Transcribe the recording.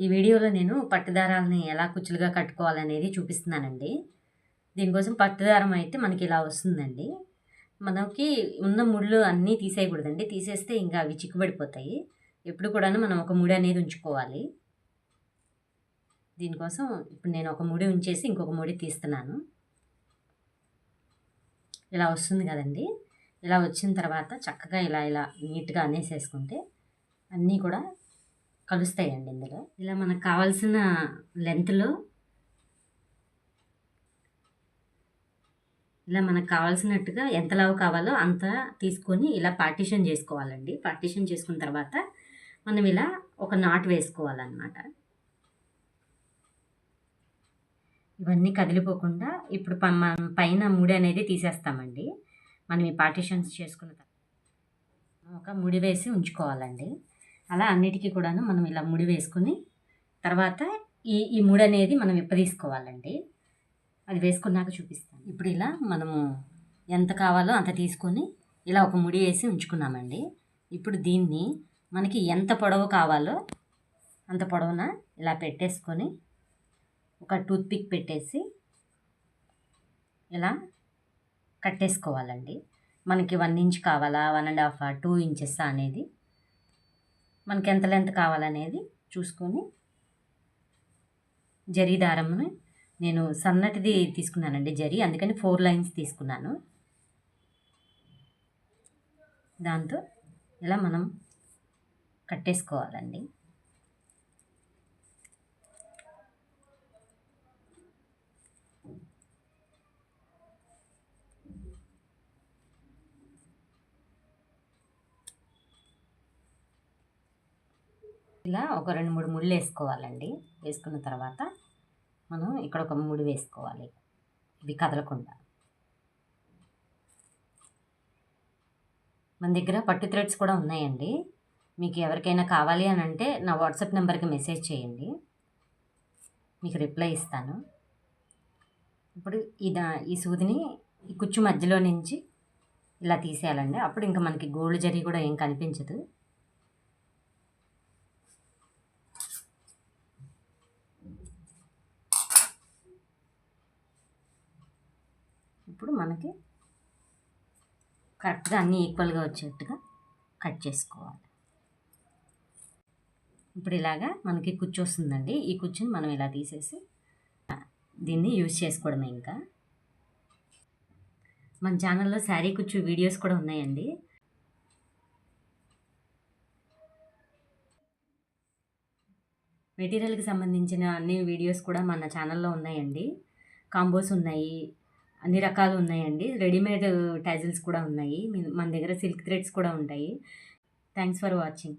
ఈ వీడియోలో నేను పట్టుదారాలని ఎలా కుచ్చులుగా కట్టుకోవాలనేది చూపిస్తున్నానండి. దీనికోసం పట్టుదారం అయితే మనకి ఇలా వస్తుందండి. మనకి ఉన్న ముళ్ళు అన్నీ తీసేయకూడదండి. తీసేస్తే ఇంకా అవి చిక్కుబడిపోతాయి. ఎప్పుడు కూడా మనం ఒక ముడి అనేది ఉంచుకోవాలి. దీనికోసం ఇప్పుడు నేను ఒక ముడి ఉంచేసి ఇంకొక ముడి తీస్తున్నాను. ఇలా వస్తుంది కదండి. ఇలా వచ్చిన తర్వాత చక్కగా ఇలా ఇలా నీట్గా అనేసేసుకుంటే అన్నీ కూడా కలుస్తాయండి ఇందులో. ఇలా మనకు కావాల్సిన లెంత్లో ఇలా మనకు కావాల్సినట్టుగా ఎంత లావు కావాలో అంత తీసుకొని ఇలా పార్టీషన్ చేసుకోవాలండి. పార్టీషన్ చేసుకున్న తర్వాత మనం ఇలా ఒక నాట్ వేసుకోవాలన్నమాట. ఇవన్నీ కదిలిపోకుండా ఇప్పుడు ప- మనం పైన ముడి అనేది తీసేస్తామండి. మనం ఈ పార్టీషన్స్ చేసుకున్న తర్వాత ఒక ముడి వేసి ఉంచుకోవాలండి. అలా అన్నిటికీ కూడాను మనం ఇలా ముడి వేసుకుని తర్వాత ఈ ఈ ముడి అనేది మనం విప్పదీసుకోవాలండి అది వేసుకున్నాక చూపిస్తాను. ఇప్పుడు ఇలా మనము ఎంత కావాలో అంత తీసుకొని ఇలా ఒక ముడి వేసి ఉంచుకున్నామండి. ఇప్పుడు దీన్ని మనకి ఎంత పొడవు కావాలో అంత పొడవున ఇలా పెట్టేసుకొని ఒక టూత్పిక్ పెట్టేసి ఇలా కట్టేసుకోవాలండి. మనకి వన్ ఇంచ్ కావాలా? One and half two inches అనేది మనకి ఎంత లెంత్ కావాలనేది చూసుకొని జరీ దారం నేను సన్నటిది తీసుకున్నానండి జరీ అందుకని ఫోర్ లైన్స్ తీసుకున్నాను. దాంతో ఇలా మనం కట్టేసుకోవాలండి. ఇలా ఒక రెండు మూడు ముళ్ళు వేసుకోవాలండి. వేసుకున్న తర్వాత మనం ఇక్కడ ఒక ముడి వేసుకోవాలి. ఇవి కదలకుండా. మన దగ్గర పట్టు థ్రెడ్స్ కూడా ఉన్నాయండి. మీకు ఎవరికైనా కావాలి అని అంటే నా వాట్సాప్ నెంబర్కి మెసేజ్ చేయండి. మీకు రిప్లై ఇస్తాను. ఇప్పుడు ఈ దా ఈ సూదిని ఈ కుచ్చు మధ్యలో నుంచి ఇలా తీసేయాలండి. అప్పుడు ఇంకా మనకి గోల్డ్ జరీ కూడా ఏం కనిపించదు. ఇప్పుడు మనకి కరెక్ట్గా అన్నీ ఈక్వల్గా వచ్చేట్టుగా కట్ చేసుకోవాలి. ఇప్పుడు ఇలాగా మనకి కుచ్చు వస్తుందండి. ఈ కుచ్చుని మనం ఇలా తీసేసి దీన్ని యూజ్ చేసుకోవడమే ఇంకా. మన ఛానల్లో శారీ కుచ్చు వీడియోస్ కూడా ఉన్నాయండి. మెటీరియల్కి సంబంధించిన అన్ని వీడియోస్ కూడా మన ఛానల్లో ఉన్నాయండి. కాంబోస్ ఉన్నాయి. అన్ని రకాలు ఉన్నాయండి. రెడీమేడ్ టైజిల్స్ కూడా ఉన్నాయి. మీ- మన దగ్గర సిల్క్ థ్రెడ్స్ కూడా ఉంటాయి. Thanks for watching.